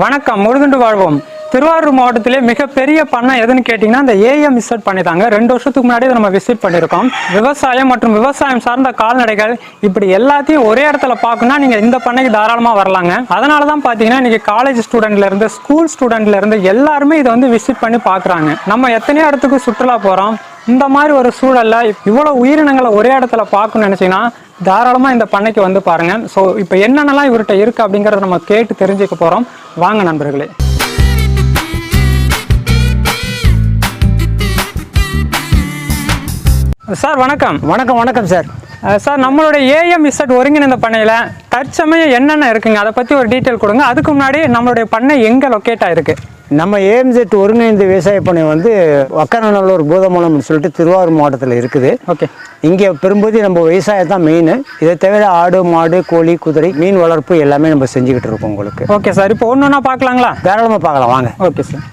வணக்கம். முருகண்டு வாழ்வோம். திருவாரூர் மாவட்டத்திலே மிகப்பெரிய பண்ணை எதுன்னு கேட்டிங்கன்னா இந்த ஏஎம் விசிட் பண்ணிட்டாங்க ரெண்டு வருஷத்துக்கு முன்னாடி நம்ம விசிட் பண்ணியிருக்கோம். விவசாயம் மற்றும் விவசாயம் சார்ந்த கால்நடைகள் இப்படி எல்லாத்தையும் ஒரே இடத்துல பார்க்கணும்னா நீங்கள் இந்த பண்ணைக்கு தாராளமாக வரலாங்க. அதனால தான் பார்த்தீங்கன்னா இன்றைக்கி காலேஜ் ஸ்டூடெண்ட்லேருந்து ஸ்கூல் ஸ்டூடெண்ட்லேருந்து எல்லாருமே இதை வந்து விசிட் பண்ணி பார்க்குறாங்க. நம்ம எத்தனையோ இடத்துக்கு சுற்றுலா போகிறோம் இந்த மாதிரி ஒரு சூழலில் இவ்வளோ உயிரினங்களை ஒரே இடத்துல பார்க்கணும்னு நினச்சிங்கன்னா தாராளமாக இந்த பண்ணைக்கு வந்து பாருங்க. ஸோ இப்போ என்னென்னலாம் இவர்கிட்ட இருக்கு அப்படிங்கிறத நம்ம கேட்டு தெரிஞ்சுக்க போகிறோம் வாங்க நண்பர்களே. சார் வணக்கம். வணக்கம் வணக்கம் சார். சார் நம்மளுடைய ஏஎம் இசட் ஒருங்கிணைந்த பண்ணையில் தற்சமயம் என்னென்ன இருக்குங்க? அதை பற்றி ஒரு டீட்டெயில் கொடுங்க. அதுக்கு முன்னாடி நம்மளுடைய பண்ணை எங்கே லொக்கேட் ஆயிருக்கு? நம்ம ஏஎம்செட் ஒருங்கிணைந்த விவசாய பணி வந்து வக்கரநல்லூர் பூதமலம்னு சொல்லிட்டு திருவாரூர் மாவட்டத்தில் இருக்குது. ஓகே. இங்கே பெரும்போது நம்ம விவசாயம் தான் மெயின் இதை தவிர ஆடு மாடு கோழி குதிரை மீன் வளர்ப்பு எல்லாமே நம்ம செஞ்சுக்கிட்டு இருக்கோம் உங்களுக்கு. ஓகே சார் இப்போ ஒன்று ஒன்றா பார்க்கலாங்களா? தாராளமாக பார்க்கலாம் வாங்க. Okay sir.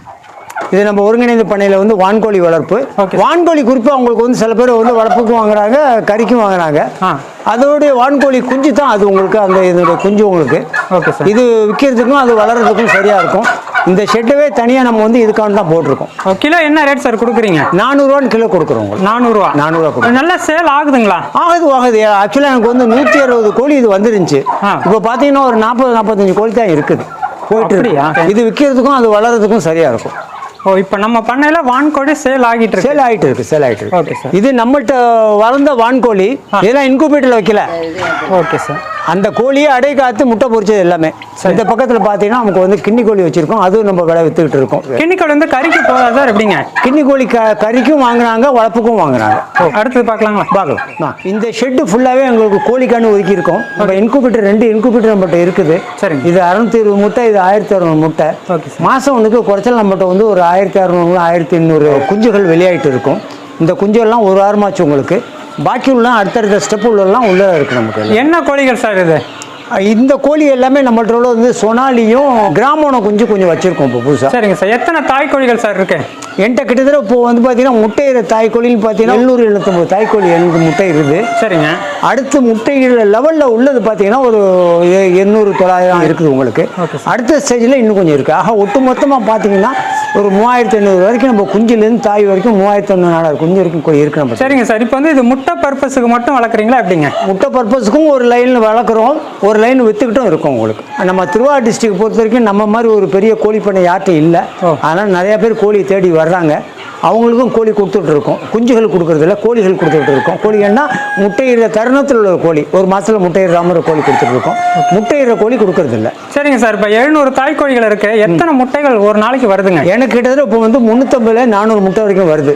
இது நம்ம ஒருங்கிணைந்த பண்ணையில் வந்து வான்கோழி வளர்ப்பு. வான்கோழி குறிப்பாக அவங்களுக்கு வந்து சில பேர் வந்து வளர்ப்புக்கும் வாங்குறாங்க கறிக்கும் வாங்குறாங்க. அதோடைய வான்கோழி குஞ்சு தான் அது உங்களுக்கு அந்த இதோட குஞ்சு உங்களுக்கு. Okay sir. இது விற்கிறதுக்கும் அது வளர்கிறதுக்கும் சரியாக இருக்கும். இந்த ஷெட்டவே தனியாக நம்ம வந்து இதுக்காக தான் போட்டிருக்கோம். கிலோ என்ன ரேட் சார் கொடுக்குறீங்க? நானூறுரூவான்னு கிலோ கொடுக்குறோம் உங்களுக்கு. நானூறுரூவா நானூறுரூவா கொடுக்குறோம். நல்ல சேல் ஆகுதுங்களா? ஆகுது ஆகுது. ஆக்சுவலாக எனக்கு வந்து நூற்றி அறுபது கோழி இது வந்துருந்துச்சு. இப்போ பார்த்தீங்கன்னா ஒரு நாற்பது நாற்பத்தஞ்சு கோழி தான் இருக்குது. போயிட்டு இது விற்கிறதுக்கும் அது வளர்கிறதுக்கும் சரியாக இருக்கும். ஓ இப்போ நம்ம பண்ணையில் வான்கோழி சேல் ஆகிட்டு இருக்கு. சேல் ஆகிட்டு இருக்கு சேல் ஆகிட்டு இருக்கு. Sir. இது நம்மகிட்ட வளர்ந்த வான்கோழி. இதெல்லாம் இன்குபேட்டரில் வைக்கல. ஓகே சார் அந்த கோழியை அடை காத்து முட்டை பொரிச்சது எல்லாமே. இந்த பக்கத்தில் பார்த்தீங்கன்னா நமக்கு வந்து கிண்ணி கோழி வச்சிருக்கோம். அதுவும் நம்ம விலை வித்துக்கிட்டு இருக்கோம். கிண்ணிக்கோள் வந்து கறிக்கு போதா சார் எப்படிங்க? கிண்ணி கோழி க கறிக்கும் வாங்குறாங்க வளர்ப்புக்கும் வாங்குறாங்க. அடுத்தது பார்க்கலாங்களா? பார்க்கலாம். இந்த ஷெட்டு ஃபுல்லாகவே எங்களுக்கு கோழிக்கானு ஒதுக்கி இருக்கோம் நம்ம இன்குபேட்டர் ரெண்டு இன்குபேட்டர் நம்மகிட்ட இருக்குது. சரிங்க. இது அறுநூத்தி இருபது முட்டை இது ஆயிரத்தி அறுநூறு முட்டை சார். மாதம் ஒன்றுக்கு குறைச்சல் நம்மகிட்ட வந்து ஒரு ஆயிரத்தி அறுநூறு ஆயிரத்தி எண்ணூறு குஞ்சுகள் வெளியாயிட்டு இருக்கும். இந்த குஞ்சுகள்லாம் ஒரு வாரமாச்சு உங்களுக்கு. பாக்கி உள்ள அடுத்தடுத்த ஸ்டெப் உள்ளலாம் உள்ளே இருக்கு நமக்கு. என்ன கோழிகள் சார் இது? இந்த கோழி எல்லாமே நம்மள்ட்ட வந்து சொனாலியும் கிராமோன குஞ்சு கொஞ்சம் வச்சுருக்கோம் இப்போ புதுசாக சரிங்க சார். எத்தனை தாய் கோழிகள் சார் இருக்கு? என்கிட்ட கிட்டத்தட்ட இப்போ வந்து பார்த்தீங்கன்னா முட்டையிற தாய்க்கோழின்னு பார்த்தீங்கன்னா எழுநூறு எழுநூத்தொம்பது தாய்க்கோழி எனக்கு முட்டை இருக்குது. சரிங்க. அடுத்து முட்டையிட லெவலில் உள்ளது பார்த்தீங்கன்னா ஒரு எண்ணூறு தொள்ளாயிரம் இருக்குது உங்களுக்கு. அடுத்த ஸ்டேஜில் இன்னும் கொஞ்சம் இருக்குது ஆக ஒட்டு மொத்தமாக பார்த்தீங்கன்னா ஒரு மூவாயிரத்தி ஐநூறு வரைக்கும் நம்ம குஞ்சுலேருந்து தாய் வரைக்கும் மூவாயிரத்தி ஐநூறு நாலாயிரம் குஞ்சு வரைக்கும் இருக்கு நம்ம சரிங்க சார். இப்போ வந்து இது முட்டை பர்பஸுக்கு மட்டும் வளர்க்குறீங்களா எப்படிங்க? முட்டை பர்பஸுக்கும் ஒரு லைனில் வளர்க்குறோம். ஒரு லைன் விற்றுக்கிட்டும் இருக்கோம் உங்களுக்கு. நம்ம திருவாரூர் டிஸ்ட்ரிக்ட் பொறுத்த வரைக்கும் நம்ம மாதிரி ஒரு பெரிய கோழி பண்ணை யார்ட்டும் இல்லை. அதனால் நிறைய பேர் கோழி தேடி வர்றாங்க. அவங்களுக்கும் கோழி கொடுத்துட்டு இருக்கோம். குஞ்சுகள் கொடுக்கறதில்ல கோழிகள் கொடுத்துட்டு இருக்கோம். கோழிகள்னா முட்டையிடுற தருணத்தில் உள்ள கோழி. ஒரு மாதத்தில் முட்டையிடுற மாதிரி கோழி கொடுத்துட்டு இருக்கோம். முட்டையிடுற கோழி கொடுக்கறதில்ல சரிங்க சார். இப்போ எழுநூறு தாய் கோழிகள் இருக்கு. எத்தனை முட்டைகள் ஒரு நாளைக்கு வருதுங்க? எனக்கு கிட்டத்தட்ட இப்போ வந்து முந்நூற்றம்பதுல நானூறு முட்டை வரைக்கும் வருது.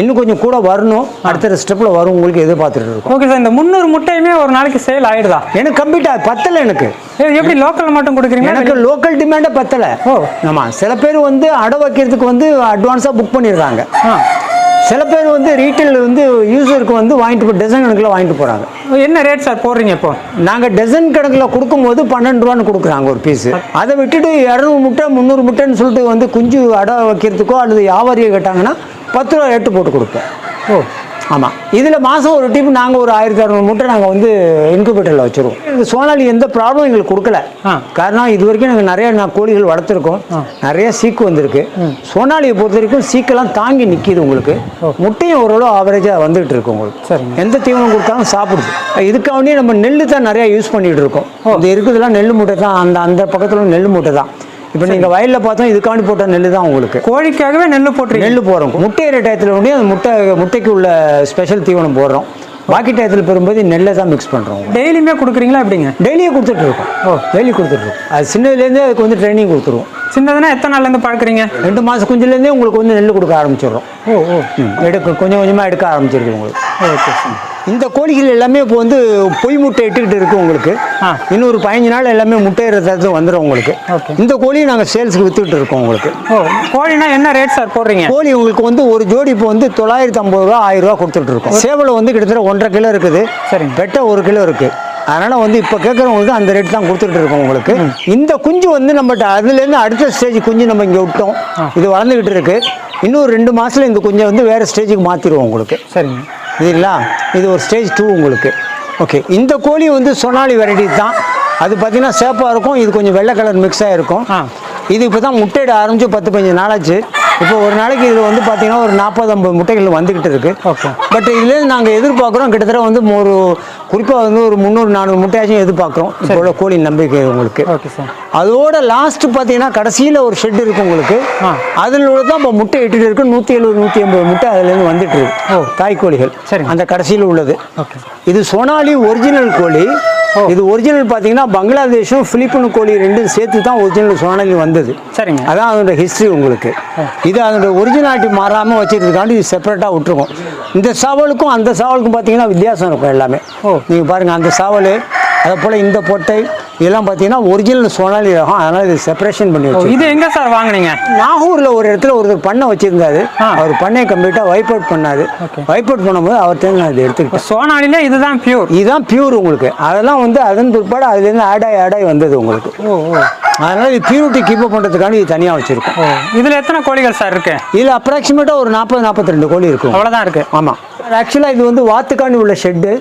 இன்னும் கொஞ்சம் கூட வரணும். அடுத்த ஸ்டெப்பில் வரும். உங்களுக்கு எதிர்பார்த்துட்டு இருக்கோம். ஓகே சார் இந்த முந்நூறு முட்டையுமே ஒரு நாளைக்கு சேல் ஆயிடுதா? எனக்கு கம்ப்ளீட்டாக பத்தலை எனக்கு. எப்படி லோக்கல் மட்டும் கொடுக்குறீங்களா? எனக்கு லோக்கல் டிமாண்டே பத்தலை. ஓ. ஆமாம் சில பேர் வந்து அடை வைக்கிறதுக்கு வந்து அட்வான்ஸாக புக் பண்ணிடுறாங்க. சில பேர் வந்து ரீட்டைல் வந்து யூசருக்கு வந்து வாங்கிட்டு போ டசன் கணக்கில் வாங்கிட்டு போகிறாங்க என்ன ரேட் சார் போடுறீங்க இப்போ? நாங்கள் டசன் கணக்கில் கொடுக்கும்போது பன்னெண்டு ரூபான்னு கொடுக்குறாங்க ஒரு பீஸு அதை விட்டுட்டு இரநூறு முட்டை முந்நூறு முட்டைன்னு சொல்லிட்டு வந்து குஞ்சு அடை வைக்கிறதுக்கோ அல்லது வியாபாரியை கேட்டாங்கன்னா பத்து ரூபா ரேட்டு போட்டு கொடுப்பேன் ஓ ஆமாம் இதில் மாதம் ஒரு டிப் நாங்கள் ஒரு ஆயிரத்தி அறநூறு முட்டை நாங்கள் வந்து இன்குபேட்டரில் வச்சுருவோம். எனக்கு சோனாலி எந்த ப்ராப்ளம் எங்களுக்கு கொடுக்கல. காரணம் இது வரைக்கும் நாங்கள் நிறைய நான் கோழிகள் வளர்த்துருக்கோம். நிறைய சீக்கு வந்திருக்கு. சோனாலியை பொறுத்த வரைக்கும் சீக்கெல்லாம் தாங்கி நிற்கிது உங்களுக்கு. முட்டையும் ஓரளவு ஆவரேஜாக வந்துகிட்டு இருக்கு உங்களுக்கு. சரிங்க. எந்த தீவனம் கொடுத்தாலும் சாப்பிடுது. இதுக்காண்டி நம்ம நெல் தான் நிறையா யூஸ் பண்ணிட்டு இருக்கோம். இது இருக்குதுலாம் நெல் மூட்டை தான். அந்த அந்த பக்கத்தில் நெல் மூட்டை தான். இப்போ நீங்கள் வயலில் பார்த்தோம் இதுக்காண்டி போட்ட நெல் தான் உங்களுக்கு. கோழிக்காகவே நெல் போட்டுருக்கீங்க நெல் போடுறோம். முட்டையிற டயத்தில் வந்து அந்த முட்டை முட்டைக்கு உள்ள ஸ்பெஷல் தீவனம் போடுறோம். பாக்கி டயத்தில் பெறும்போது நெல்லை தான் மிக்ஸ் பண்ணுறோம் டெய்லியுமே கொடுக்குறீங்களா எப்படிங்க? டெய்லியே கொடுத்துட்டு இருக்கோம். ஓ. டெய்லி கொடுத்துட்டு இருக்கோம். அது சின்னதுலேருந்தே அதுக்கு வந்து ட்ரைனிங் கொடுத்துருவோம். சின்னதுன்னா எத்தனை நாள்ல இருந்து பழக்கிறீங்க ரெண்டு மாதம் குஞ்சுலேருந்தே உங்களுக்கு வந்து நெல் கொடுக்க ஆரம்பிச்சிடுறோம். ஓ ஓ. ம், எடுக்க கொஞ்சம் கொஞ்சமாக எடுக்க ஆரம்பிச்சிருது உங்களுக்கு. Okay sir. இந்த கோழிகள் எல்லாமே இப்போ வந்து பொய் முட்டை இட்டுக்கிட்டு இருக்கு உங்களுக்கு. ஒரு பதினஞ்சு நாள் எல்லாமே முட்டையிற தரத்து வந்துடும் உங்களுக்கு. இந்த கோழியை நாங்கள் சேல்ஸுக்கு வித்துக்கிட்டு இருக்கோம் உங்களுக்கு. ஓ கோழினா என்ன ரேட் சார் போடுறீங்க? கோழி உங்களுக்கு வந்து ஒரு ஜோடி இப்போ வந்து தொள்ளாயிரத்தி ஐம்பது ரூபா ஆயிரம் ரூபா கொடுத்துட்டு இருக்கோம். சேவலை வந்து கிட்டத்தட்ட ஒன்றரை கிலோ இருக்குது. சரிங்க. பெட்டை ஒரு கிலோ இருக்கு. அதனால வந்து இப்போ கேட்குறவங்களுக்கு அந்த ரேட் தான் கொடுத்துட்டு இருக்கோம் உங்களுக்கு. இந்த குஞ்சு வந்து நம்மகிட்ட அதுலேருந்து அடுத்த ஸ்டேஜ் குஞ்சு நம்ம இங்கே விட்டோம். இது வளர்ந்துக்கிட்டு இருக்கு. இன்னும் ரெண்டு மாசத்துல இந்த குஞ்சை வந்து வேற ஸ்டேஜுக்கு மாற்றிடுவோம் உங்களுக்கு. சரிங்க. இதுங்களா இது ஒரு ஸ்டேஜ் டூ உங்களுக்கு. ஓகே இந்த கோழி வந்து சொனாலி வெரைட்டி தான். அது பார்த்தீங்கன்னா சேப்பாக இருக்கும் இது கொஞ்சம் வெள்ளை கலர் மிக்ஸ் ஆகிருக்கும் ஆ. இது இப்போ தான் முட்டையிட ஆரம்பிச்சு பத்து பதினஞ்சு நாளாச்சு. இப்போ ஒரு நாளைக்கு இதில் வந்து பார்த்தீங்கன்னா ஒரு நாற்பது ஐம்பது முட்டைகள் வந்துக்கிட்டு இருக்கு. ஓகே. பட் இதுலேருந்து நாங்கள் எதிர்பார்க்குறோம். கிட்டத்தட்ட வந்து ஒரு குறிப்பாக வந்து ஒரு முந்நூறு நானூறு முட்டையாச்சும் எதிர்பார்க்குறோம். இப்போ உள்ள கோழி நம்பிக்கை உங்களுக்கு. Okay sir. அதோட லாஸ்ட் பார்த்தீங்கன்னா கடைசியில் ஒரு ஷெட் இருக்கு உங்களுக்கு. அதில் தான் இப்போ முட்டை இட்டுட்டு இருக்கு. நூற்றி எழுபது நூற்றி எண்பது முட்டை அதுலேருந்து வந்துட்டு இருக்கு. ஓ. தாய்க்கோழிகள் சரிங்க. அந்த கடைசியில் உள்ளது. ஓகே. இது சோனாலி ஒரிஜினல் கோழி. இது ஒரிஜினல் பார்த்தீங்கன்னா பங்களாதேஷும் பிலிப்பின் கோழி ரெண்டும் சேர்த்து தான் ஒரிஜினல் சோனாலி வந்தது. சரிங்க. அதான் அதோட ஹிஸ்ட்ரி உங்களுக்கு. இது அதோட ஒரிஜினாலிட்டி மாறாமல் வச்சிருக்காண்டி இது செப்பரேட்டாக விட்டுருக்கும் இந்த சாவலுக்கும் அந்த சாவலுக்கும் பார்த்தீங்கன்னா வித்தியாசம் இருக்கும் எல்லாமே ஓ. நீங்கள் பாருங்கள் அந்த சாவல் அதே போல் இந்த பொட்டை இதெல்லாம் பார்த்தீங்கன்னா ஒரிஜினல் சோனாலி ரகம். அதனால் இது செப்பரேஷன் பண்ணி வச்சு இது எங்க சார் வாங்குனீங்க? நாகூரில் ஒரு இடத்துல ஒருத்தர் பண்ணை வச்சிருந்தாரு. அவர் பண்ணையை கம்ப்ளீட்டாக வைப் அவுட் பண்ணாரு. வைப் அவுட் பண்ணும்போது அவர்கிட்ட நான் இதை எடுத்துக்கிட்டேன். சோனாலில இதுதான் பியூர் இதுதான் பியூர் உங்களுக்கு. அதெல்லாம் வந்து அதன் பிற்பாடு அதுலேருந்து ஆட் ஆகி ஆட் ஆகி வந்தது உங்களுக்கு. அதனால இது பியூரிட்டி கீப் அப் பண்ணுறதுக்காண்டி இது தனியாக வச்சிருக்கோம். இதுல எத்தனை கோழிகள் சார் இருக்கு? இதில் அப்ராக்சிமேட்டாக ஒரு நாற்பது நாற்பத்தி ரெண்டு கோழி இருக்கும். அவ்வளவுதான் இருக்கு. ஆமாம் ஆக்சுவலாக இது வந்து வாத்துக்காண்டி உள்ள ஷெட்டு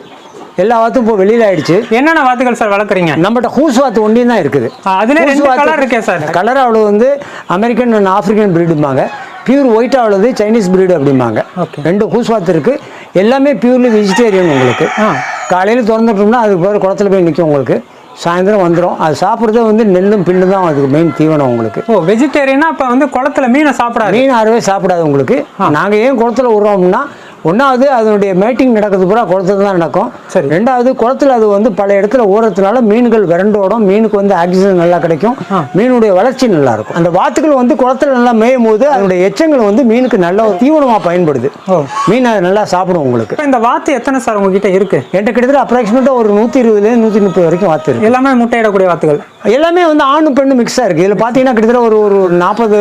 எல்லா வாத்தும் இப்போ வெளியில் ஆயிடுச்சு என்னென்ன வாத்துகள் சார் வளர்க்குறீங்க? நம்மகிட்ட ஹூஸ் வாத்து ஒன்றியும் தான் இருக்குது. அதுல ரெண்டு கலர் இருக்கே சார். கலர் அவ்வளோ வந்து அமெரிக்கன் அண்ட் ஆப்பிரிக்கன் பிரீடும்பாங்க பியூர் ஒயிட் அவ்வளவு சைனீஸ் பிரீடு அப்படிம்பாங்க. Okay. ரெண்டு ஹூஸ் வாத்து இருக்கு. எல்லாமே பியூர்லி வெஜிடேரியன் உங்களுக்கு. காலையில் திறந்துட்டோம்னா அதுக்கு பேர் குளத்துல போய் நிற்கும் உங்களுக்கு. சாயந்தரம் வந்துடும் அது சாப்பிட்றதே வந்து நெல்லும் பில்லு தான் அதுக்கு மெயின் தீவனம் உங்களுக்கு. ஓ வெஜிடேரியனா அப்ப வந்து குளத்துல மீனை சாப்பிடாது? மீன் அறவே சாப்பிடாது உங்களுக்கு. நாங்கள் ஏன் குளத்துல விடுறோம் அப்படின்னா ஒன்றாவது அதனுடைய மேட்டிங் நடக்கிறது பூரா குளத்துல தான் நடக்கும். சரி. ரெண்டாவது குளத்துல அது வந்து பல இடத்துல ஓடுறதுனால மீன்கள் விரண்டோடும் மீனுக்கு வந்து ஆக்சிஜன் நல்லா கிடைக்கும். மீனுடைய வளர்ச்சி நல்லா இருக்கும். அந்த வாத்துக்கள் வந்து குளத்துல நல்லா மேயும் போது அதனுடைய எச்சங்கள் வந்து மீனுக்கு நல்ல ஒரு தீவனமாக பயன்படுது. மீன் அதை நல்லா சாப்பிடும் உங்களுக்கு. இந்த வாத்து எத்தனை சார் உங்ககிட்ட இருக்கு? என்கிட்ட கிட்டத்தட்ட அப்ராக்சிமேட்டாக ஒரு நூற்றி இருபதுலேருந்து நூற்றி முப்பது வரைக்கும் வாத்து இருக்கு. எல்லாமே முட்டையிடக்கூடிய வாத்துகள். எல்லாமே வந்து ஆணு பெண்ணு மிக்ஸாக இருக்குது இதில் பார்த்தீங்கன்னா கிட்டத்தட்ட ஒரு ஒரு நாற்பது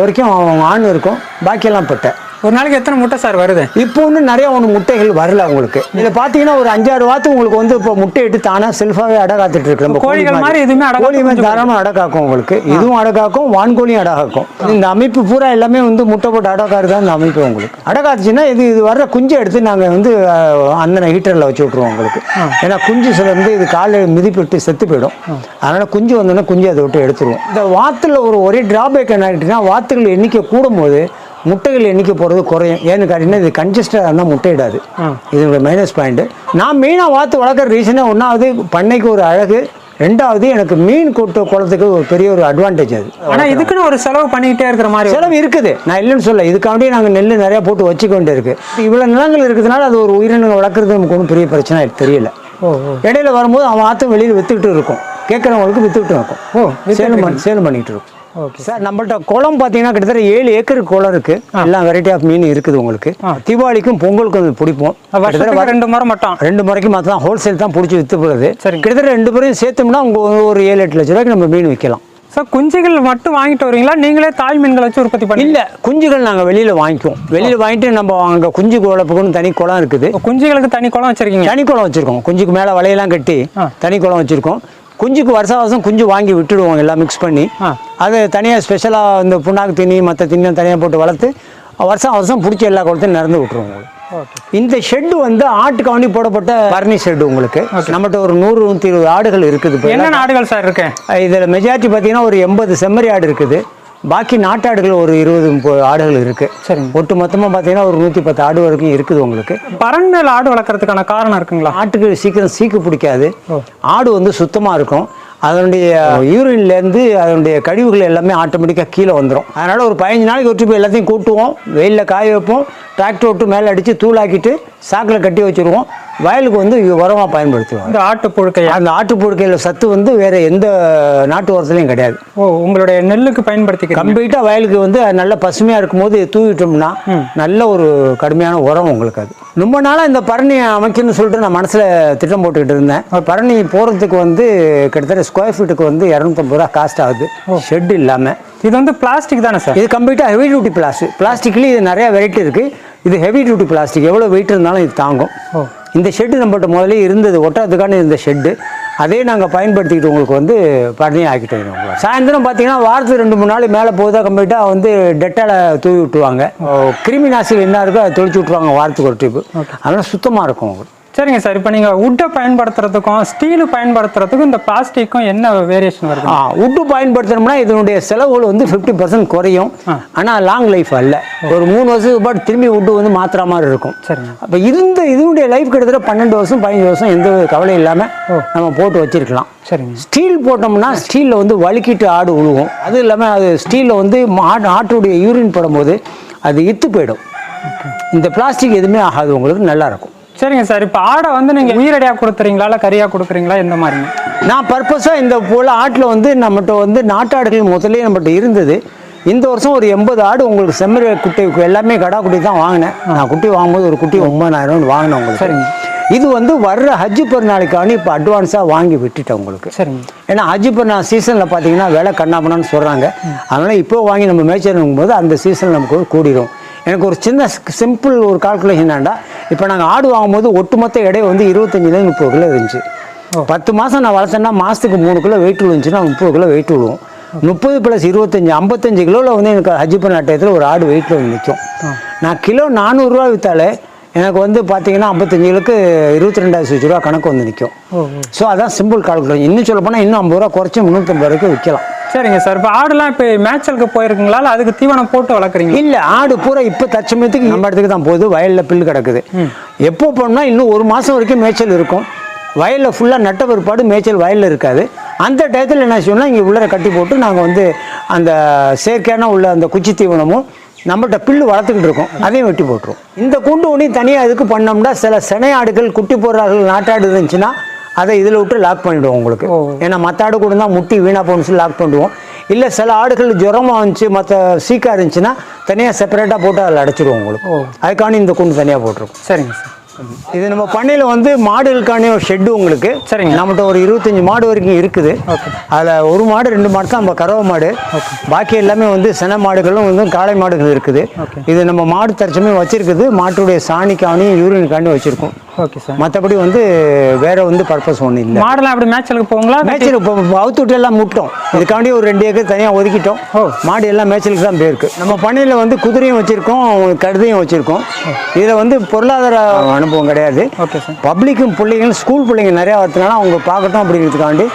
வரைக்கும் ஆண் இருக்கும். பாக்கியெல்லாம் பெட்டை. ஒரு நாளைக்கு எத்தனை முட்டை சார் வருது? இப்போ ஒன்றும் நிறைய ஒன்று முட்டைகள் வரல உங்களுக்கு. இதில் பார்த்தீங்கன்னா ஒரு அஞ்சாறு வாத்து உங்களுக்கு வந்து இப்போ முட்டை இட்டு தானாக செல்ஃபாகவே அடை காத்துட்டு இருக்கு. நம்ம கோழிகள் கோழி மாதிரி எதுவுமே அடை கோழி காத்து மாதிரி தாராளமாக அடை காக்கும் உங்களுக்கு இதுவும் அடை காக்கும் வான்கோழியும் அடை காக்கும் இந்த அமைப்பு பூரா எல்லாமே வந்து முட்டை போட்டு அடை காரு தான் இந்த அமைப்பு உங்களுக்கு. அடை காத்துச்சுன்னா இது இது வர்ற குஞ்சை எடுத்து நாங்கள் வந்து அஹ், அந்த ஹீட்டரில் வச்சு விட்ருவோம் உங்களுக்கு. ஏன்னா குஞ்சு சில வந்து இது காலில் மிதிப்பிட்டு செத்து போயிடும். அதனால் குஞ்சு வந்தோடனே குஞ்சு அதை விட்டு எடுத்துருவோம். இந்த வாத்தில் ஒரு ஒரே டிராபேக் என்ன ஆகிட்டுன்னா வாத்துகள் எண்ணிக்கை கூடும்போது முட்டைகள் எண்ணிக்கை போகிறது குறையும். ஏன்னு கேட்டிங்கன்னா இது கன்ஜஸ்டாக இருந்தால் முட்டையிடாது. இதோட மைனஸ் பாயிண்ட் நான் மெயினாக வாத்து வளர்க்குற ரீசனே ஒன்றாவது பண்ணைக்கு ஒரு அழகு. ரெண்டாவது எனக்கு மீன் கூட்டு குளத்துக்கு ஒரு பெரிய ஒரு அட்வான்டேஜ் அது. ஆனா இதுக்குன்னு ஒரு செலவு பண்ணிக்கிட்டே இருக்கிற மாதிரி செலவு இருக்குது. நான் இல்லைன்னு சொல்ல இதுக்காண்டி நாங்கள் நெல் நிறையா போட்டு வச்சுக்க வேண்டியிருக்கு. இவ்வளோ நிலங்கள் இருக்கிறதுனால அது ஒரு உயிரினங்கள் வளர்க்குறது நமக்கு ஒன்றும் பெரிய பிரச்சனை தெரியல. ஓ ஓ. இடையில வரும்போது அவன் ஆற்றும் வெளியில் வித்துக்கிட்டு இருக்கும். கேட்குறவங்களுக்கு வித்துக்கிட்டு இருக்கும். ஓ, சேலம் பண்ணி சேலம் பண்ணிட்டு இருக்கும். சார் நம்மள்ட்ட குளம் பார்த்தீங்கன்னா கிட்டத்தட்ட ஏழு ஏக்கர் குளம் இருக்கு. எல்லாம் வெரைட்டி ஆஃப் மீன் இருக்குது உங்களுக்கு. தீபாவளிக்கும் பொங்கலுக்கும் பிடிப்போம். ரெண்டு முறை மட்டும். ரெண்டு முறைக்கு மாத்திரம் தான் ஹோல்சேல் தான் பிடிச்சி வித்து போகிறது சரிங்க. கிட்டத்தட்ட ரெண்டு பேரையும் சேர்த்தோம்னா உங்க ஒரு ஏழு எட்டு லட்ச ரூபாய்க்கு நம்ம மீன் விற்கலாம். சார் குஞ்சுகள் மட்டும் வாங்கிட்டு வரீங்களா நீங்களே தாய் மீன்களை வச்சு உற்பத்தி பண்ணி இல்ல குஞ்சுகள் நாங்க வெளியில வாங்கிக்குவோம். வெளியில வாங்கிட்டு நம்ம அங்க குஞ்சு குழப்புக்குன்னு தனி குளம் இருக்குது. குஞ்சுகளுக்கு தனி குளம் வச்சிருக்கீங்க? தனி குளம் வச்சிருக்கோம். குஞ்சுக்கு மேல வலையெல்லாம் கட்டி. தனி குளம் வச்சிருக்கோம். குஞ்சுக்கு வருஷ வருஷம் குஞ்சு வாங்கி விட்டுடுவோம் எல்லாம் மிக்ஸ் பண்ணி. அது தனியாக ஸ்பெஷலாக இந்த புண்ணாக்கு தண்ணி மற்ற தண்ணியும் தனியாக போட்டு வளர்த்து வருஷம் வருஷம் பிடிச்ச எல்லா குளத்தையும் நிறந்து விட்டுருவோம் உங்களுக்கு. இந்த ஷெட்டு வந்து ஆட்டுக்காண்டி போடப்பட்ட பரணி ஷெட்டு உங்களுக்கு. நம்மகிட்ட ஒரு நூறு நூற்றி இருபது ஆடுகள் இருக்குது. இப்போ என்னென்ன ஆடுகள் சார் இருக்கு? இதில் மெஜாரிட்டி பார்த்தீங்கன்னா ஒரு எண்பது செம்மறி ஆடு இருக்குது. பாக்கி நாட்டாடுகள் ஒரு இருபது ஆடுகள் இருக்குது சரிங்க ஒட்டு மொத்தமாக பார்த்தீங்கன்னா ஒரு நூற்றி பத்து ஆடு வரைக்கும் இருக்குது உங்களுக்கு. பறன் மேல் ஆடு வளர்க்கறதுக்கான காரணம் இருக்குங்களா? ஆட்டுக்கு சீக்கிரம் சீக்கு பிடிக்காது. ஆடு வந்து சுத்தமாக இருக்கும். அதனுடைய யூரின்லேருந்து அதனுடைய கழிவுகள் எல்லாமே ஆட்டோமேட்டிக்காக கீழே வந்துடும் அதனால் ஒரு பதினஞ்சு நாளைக்கு ஒரு போய் எல்லாத்தையும் கூட்டுவோம். வெயிலில் காய வைப்போம். டிராக்டர் விட்டு மேலே அடித்து தூளாக்கிட்டு சாக்கில் கட்டி வச்சுருவோம். வயலுக்கு வந்து இது உரமாக பயன்படுத்துவோம் இந்த ஆட்டு புழுக்கையா அந்த ஆட்டு புழுக்கையில் சத்து வந்து வேறு எந்த நாட்டு உரத்துலையும் கிடையாது. ஓ உங்களுடைய நெல்லுக்கு பயன்படுத்திக்கிறீங்க? கம்ப்ளீட்டாக வயலுக்கு வந்து நல்ல பசுமையாக இருக்கும்போது தூவிட்டோம்னா நல்ல ஒரு கடுமையான உரம் உங்களுக்கு அது. ரொம்ப நாளாக இந்த பரணி அமைக்கணும்னு சொல்லிட்டு நான் மனசில் திட்டம் போட்டுக்கிட்டு இருந்தேன். பரணி போகிறதுக்கு வந்து கிட்டத்தட்ட ஸ்கொயர் ஃபீட்டுக்கு வந்து இரநூத்தம்பது ரூபா காஸ்ட் ஆகுது. ஷெட் இல்லாமல் இது வந்து பிளாஸ்டிக் தானே சார்? இது கம்ப்ளீட்டாக ஹெவி டியூட்டி பிளாஸ்டிக் பிளாஸ்டிக்லேயும் இது நிறைய வெரைட்டி இருக்குது இது ஹெவி டியூட்டி பிளாஸ்டிக் எவ்வளோ வெயிட் இருந்தாலும் இது தாங்கும். ஓ. இந்த ஷெட்டு நம்மகிட்ட முதல்ல இருந்தது. ஒட்டாதுக்கான இந்த ஷெட்டு அதே நாங்கள் பயன்படுத்திக்கிட்டு உங்களுக்கு வந்து பண்ணி ஆக்கிட்டு உங்களுக்கு. சாயந்தரம் பார்த்தீங்கன்னா வாரத்துக்கு ரெண்டு மூணு நாள் மேலே போகுதா கம்ப்ளீட்டாக வந்து டெட்டால தூவி விட்டுருவாங்க. கிருமி நாசிகள் என்ன இருக்கோ அதை தொளிச்சு விட்ருவாங்க வாரத்துக்கு ஒரு ட்ரிப்பு அதனால் சுத்தமாக இருக்கும் உங்களுக்கு. சரிங்க சார். இப்போ நீங்கள் வுட்டை பயன்படுத்துறதுக்கும் ஸ்டீலு பயன்படுத்துறதுக்கும் இந்த பிளாஸ்டிக்கும் என்ன வேரியேஷன் வருது உட்டு பயன்படுத்தணும்னா இதனுடைய செலவுகள் வந்து ஃபிஃப்டி பர்சன்ட் குறையும். ஆனால் லாங் லைஃப் அல்ல. ஒரு மூணு வருஷத்துக்கு பாட்டு திரும்பி உட்டு வந்து மாத்துற மாதிரி இருக்கும். சரிங்க. அப்போ இருந்த இதனுடைய லைஃப் கிட்டத்தட்ட பன்னெண்டு வருஷம் பதினஞ்சு வருஷம் எந்த கவலை இல்லாமல் நம்ம போட்டு வச்சிருக்கலாம். சரிங்க. ஸ்டீல் போட்டோம்னா ஸ்டீலில் வந்து வழுக்கிட்டு ஆடு உழுவும். அது இல்லாமல் அது ஸ்டீலில் வந்து மா- ஆட்டுடைய யூரின் படும்போது அது இத்து போயிடும். இந்த பிளாஸ்டிக் எதுவுமே ஆகாது. உங்களுக்கு நல்லா இருக்கும். சரிங்க சார் இப்போ ஆடை வந்து நீங்கள் உயிரடியாக கொடுத்துறீங்களா இல்லை கறியாக கொடுக்குறீங்களா எந்த மாதிரிங்க? நான் பர்பஸாக இந்த போல் ஆட்டில் வந்து நம்மகிட்ட வந்து நாட்டாடுகள் முதல்ல நம்மகிட்ட இருந்தது. இந்த வருஷம் ஒரு எண்பது ஆடு உங்களுக்கு செம்மறி குட்டி எல்லாமே கடா குட்டி தான் வாங்கினேன். நான் குட்டி வாங்கும்போது ஒரு குட்டி ஒன்பதாயிரம் வாங்கினேன் உங்களுக்கு. சரிங்க. இது வந்து வர்ற ஹஜ்ஜு பெருநாளைக்கான இப்போ அட்வான்ஸாக வாங்கி விட்டுட்டேன் உங்களுக்கு. சரிங்க. ஏன்னா ஹஜ்ஜு பெருநாள் சீசனில் பார்த்தீங்கன்னா விலை கண்ணாப்பண்ணான்னு சொல்கிறாங்க அதனால் இப்போ வாங்கி நம்ம மேய்ச்சல் போது அந்த சீசன் நமக்கு கூடிரும். எனக்கு ஒரு சின்ன சிம்பிள் ஒரு கால்குலேஷன் என்னடா இப்போ நாங்கள் ஆடு வாங்கும்போது ஒட்டுமொத்த எடை வந்து இருபத்தஞ்சிலேருந்து முப்பது கிலோ இருந்துச்சு. பத்து மாதம் நான் வளர்த்தேன்னா மாதத்துக்கு மூணு கிலோ வெயிட் விழுந்துச்சுன்னா முப்பது கிலோ வெயிட் விழுவும். முப்பது ப்ளஸ் இருபத்தஞ்சி ஐம்பத்தஞ்சு கிலோவில் வந்து எனக்கு ஹஜ்ஜு பெருநாள் டயத்தில் ஒரு ஆடு வெயிட்டில் வந்து நிற்கும் நான் கிலோ நானூறுரூவா விற்றாலே எனக்கு வந்து பார்த்தீங்கன்னா ஐம்பத்தஞ்சு கிலோக்கு இருபத்தி ரெண்டாயிரத்தி ரூபா கணக்கு வந்து நிற்கும் ஸோ அதான் சிம்பிள் கால்குலேஷன் இன்னும் சொல்ல போனால் இன்னும் ஐம்பது ரூபா குறைச்சி முந்நூற்றம்பது ரூபாய்க்கு விற்கலாம் சரிங்க சார். இப்போ ஆடுலாம் இப்போ மேய்ச்சலுக்கு போயிருக்குங்களா? அதுக்கு தீவனம் போட்டு வளர்க்குறீங்க இல்லை ஆடு பூரா இப்போ தற்சமயத்துக்கு நம்ம இடத்துக்கு தான் போகுது. வயலில் பில்லு கிடக்குது. எப்போ போனோம்னா இன்னும் ஒரு மாதம் வரைக்கும் மேய்ச்சல் இருக்கும். வயலில் ஃபுல்லாக நட்ட பிற்பாடு மேய்ச்சல் வயலில் இருக்காது. அந்த டயத்தில் என்ன செய்யணும்னா இங்கே உள்ளர கட்டி போட்டு நாங்கள் வந்து அந்த செயற்கையான உள்ள அந்த குச்சி தீவனமும் நம்மகிட்ட பில்லு வளர்த்துக்கிட்டு இருக்கோம். அதையும் வெட்டி போட்டுரும் இந்த கூண்டு ஒன்றி தனியாக இதுக்கு பண்ணோம்னா சில சினை ஆடுகள் குட்டி போடுறார்கள் நாட்டாடு இருந்துச்சுன்னா அதை இதில் விட்டு லாக் பண்ணிவிடுவோம் உங்களுக்கு. ஏன்னா மற்ற ஆடு கூட தான் முட்டி வீணாக போகணும்னு சொல்லி லாக் பண்ணிடுவோம். இல்லை சில ஆடுகள் ஜுரமாக இருந்துச்சு மற்ற சீக்காக இருந்துச்சுன்னா தனியாக செப்பரேட்டாக போட்டு அதில் அடைச்சிடுவோம் உங்களுக்கு. அதுக்காண்டி இந்த கூண்டு தனியாக போட்டிருக்கோம். சரிங்க சார். இது நம்ம பண்ணையில் வந்து மாடுகளுக்கான ஒரு ஷெட்டு உங்களுக்கு. சரிங்க. நம்மகிட்ட ஒரு இருபத்தஞ்சி மாடு வரைக்கும் இருக்குது. அதில் ஒரு மாடு ரெண்டு மாடு தான் நம்ம கறவை மாடு. பாக்கி எல்லாமே வந்து சென மாடுகளும் வந்து காளை மாடுகள் இருக்குது. இது நம்ம மாடு தற்சமயம் வச்சிருக்குது. மாட்டுடைய சாணிக்காணியும் யூரினுக்காண்டி வச்சிருக்கோம். ஓகே சார் மற்றபடி வந்து வேற வந்து பர்பஸ் ஒன்றும் இல்லை. மாடெல்லாம் எப்படி மேய்ச்சலுக்கு போங்களா மேய்ச்சல் இப்போ அவுத்து விட்டு எல்லாம் முட்டோம். இதுக்காண்டி ஒரு ரெண்டு ஏக்கர் தனியாக ஒதுக்கிட்டோம். மாடு எல்லாம் மேய்ச்சலுக்கு தான் போயிருக்கு. நம்ம பண்ணையில் வந்து குதிரையும் வச்சுருக்கோம் கழுதையும் வச்சுருக்கோம். இதில் வந்து பொருளாதார அனுபவம் கிடையாது. ஓகே சார் பப்ளிக்கும் பிள்ளைங்களும் ஸ்கூல் பிள்ளைங்க நிறையா வரதுனால அவங்க பார்க்கட்டும் அப்படிங்கிறதுக்காண்டி.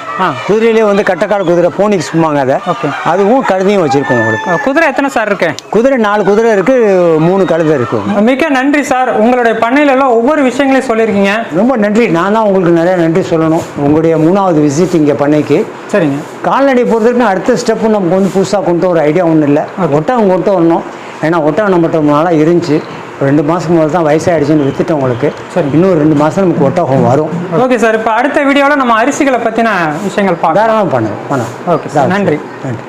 குதிரையிலே வந்து கட்டக்காடு குதிரை போனிக்ஸ் சும்மாங்க அதை. ஓகே. அதுவும் கழுதையும் வச்சுருக்கோம் உங்களுக்கு. குதிரை எத்தனை சார் இருக்கு? குதிரை நாலு குதிரை இருக்குது மூணு கழுதை இருக்குது மிக்க நன்றி சார் உங்களுடைய பண்ணையில எல்லாம் ஒவ்வொரு விஷயங்களையும் சொல்லியிருக்கீங்க. ரொம்ப நன்றி. நான் தான் உங்களுக்கு நிறையா நன்றி சொல்லணும். உங்களுடைய மூணாவது விசிட் இங்கே பண்ணைக்கு. சரிங்க. கால்நடை பொறுத்த வரைக்கும் அடுத்த ஸ்டெப்பு நமக்கு வந்து புதுசாக கொண்டு வர ஐடியா ஒன்றும் இல்லை. ஒட்டகம் கொண்டு வரணும். ஏன்னா ஒட்டகம் நம்மகிட்ட நாளாக இருந்துச்சு. ஒரு ரெண்டு மாதத்துக்கு முதல்ல தான் வயசாகிடுச்சுன்னு வித்துட்டோம் உங்களுக்கு. சரி. இன்னும் ரெண்டு மாதம் நமக்கு ஒட்டகம் வரும். ஓகே சார் இப்போ அடுத்த வீடியோவில் நம்ம அரிசிகளை பற்றின விஷயங்கள் பார்க்கலாம். தாராளமாக பண்ணுங்க. பண்ணுங்க. ஓகே சார் நன்றி. நன்றி.